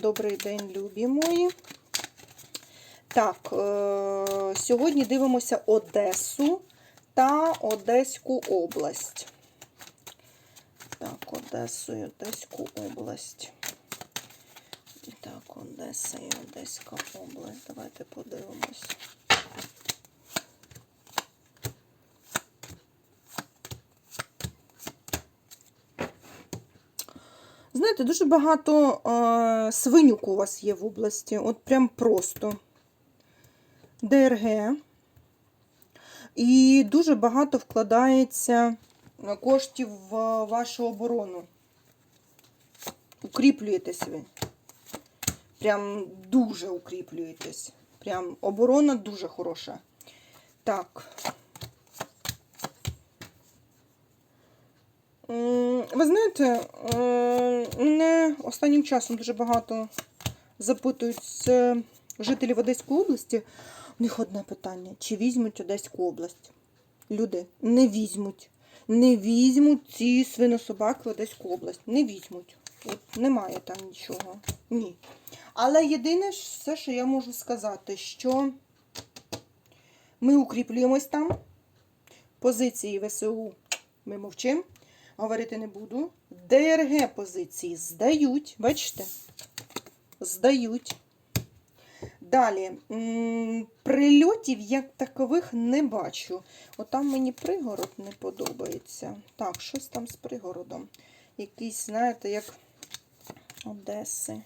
Добрий день, любі мої. Так, е- сьогодні дивимося Одесу та Одеську область. Так, Одесу і Одеську область. Так, Одеса і Одеська область. Давайте подивимось. Знаєте, дуже багато е, свинюк у вас є в області. От прям просто. ДРГ. І дуже багато вкладається коштів в вашу оборону. Укріплюєтесь ви. Прям дуже укріплюєтесь. Прям оборона дуже хороша. Так. Ви знаєте, е, мене останнім часом дуже багато запитують е, жителів Одеської області. У них одне питання: чи візьмуть Одеську область? Люди не візьмуть. Не візьмуть ці свинособаки в Одеську область. Не візьмуть. От немає там нічого. Ні. Але єдине, все, що я можу сказати, що ми укріплюємось там. Позиції ВСУ ми мовчимо. Говорити не буду. ДРГ позиції здають. Бачите? Здають. Далі. Прильотів як такових не бачу. Отам мені пригород не подобається. Так, щось там з пригородом. Якийсь, знаєте, як Одеси.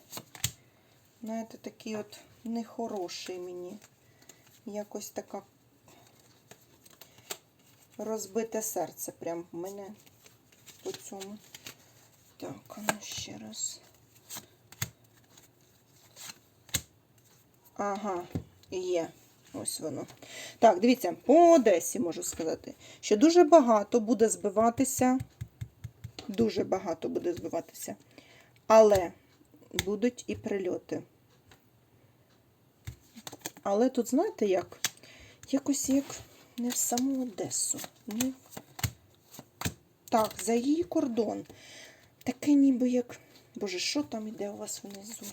Знаєте, такий от нехороший мені. Якось така розбите серце прям в мене по цьому. Так, ну ще раз. Ага, є. Ось воно. Так, дивіться, по Одесі можу сказати, що дуже багато буде збиватися. Дуже багато буде збиватися. Але будуть і прильоти. Але тут, знаєте, як? Якось як не в саму Одесу. Не в так, за її кордон. Таке ніби як. Боже, що там іде у вас внизу?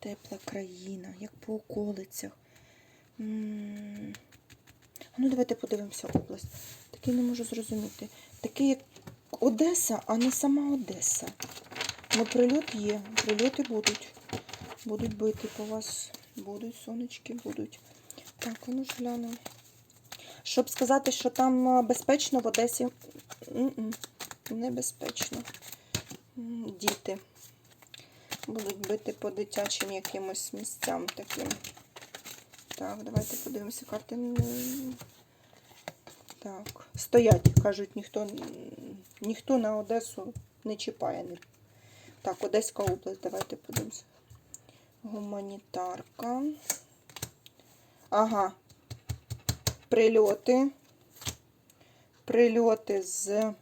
Тепла країна, як по околицях. М. А Ну, давайте подивимося область. Таке не можу зрозуміти. Таке як Одеса, а не сама Одеса. Ну, прильот є, прильоти будуть. Будуть бити по вас. Будуть, сонечки будуть. Так, ну ж гляну. Щоб сказати, що там безпечно в Одесі, небезпечно. Діти будуть бити по дитячим якимось місцям таким. Так, давайте подивимося карти. Так, стоять, кажуть, ніхто, ніхто на Одесу не чіпає. Так, Одеська область, давайте подивимося. Гуманітарка. Ага, прильоти. Прильоти з.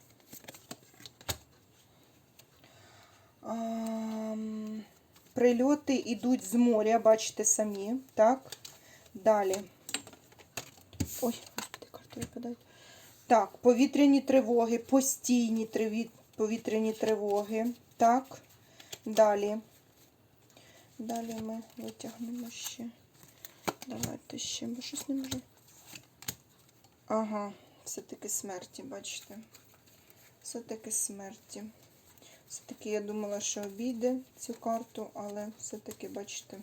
Прильоти йдуть з моря, бачите самі. Так. Далі. Ой, карти випадають. Так, повітряні тривоги, постійні триві- повітряні тривоги. Так. Далі. Далі ми витягнемо ще. Давайте ще, бо щось не може. Ага, все-таки смерті, бачите. Все-таки смерті. Все-таки я думала, що обійде цю карту, але все-таки, бачите,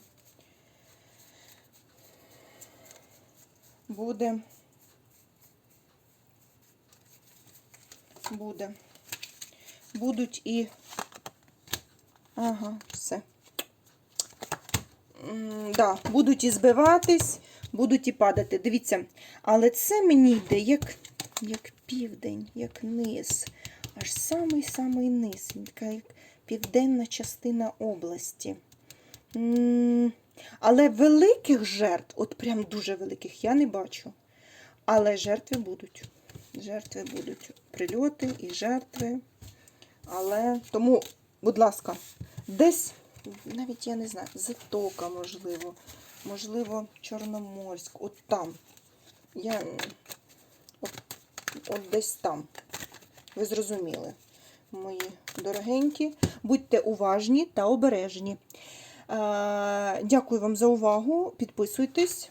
буде. Буде. Будуть і. Ага, все. Да, будуть і збиватись, будуть і падати. Дивіться, але це мені йде як, як південь, як низ. Аж самий-самий низ. Така як південна частина області. Але великих жертв, от прям дуже великих, я не бачу. Але жертви будуть. Жертви будуть. Прильоти і жертви. Але тому, будь ласка, десь, навіть я не знаю, Затока, можливо, можливо, Чорноморськ, от там. Я от, от десь там. Ви зрозуміли. мої дорогенькі. Будьте уважні та обережні. Е, Дякую вам за увагу. Підписуйтесь.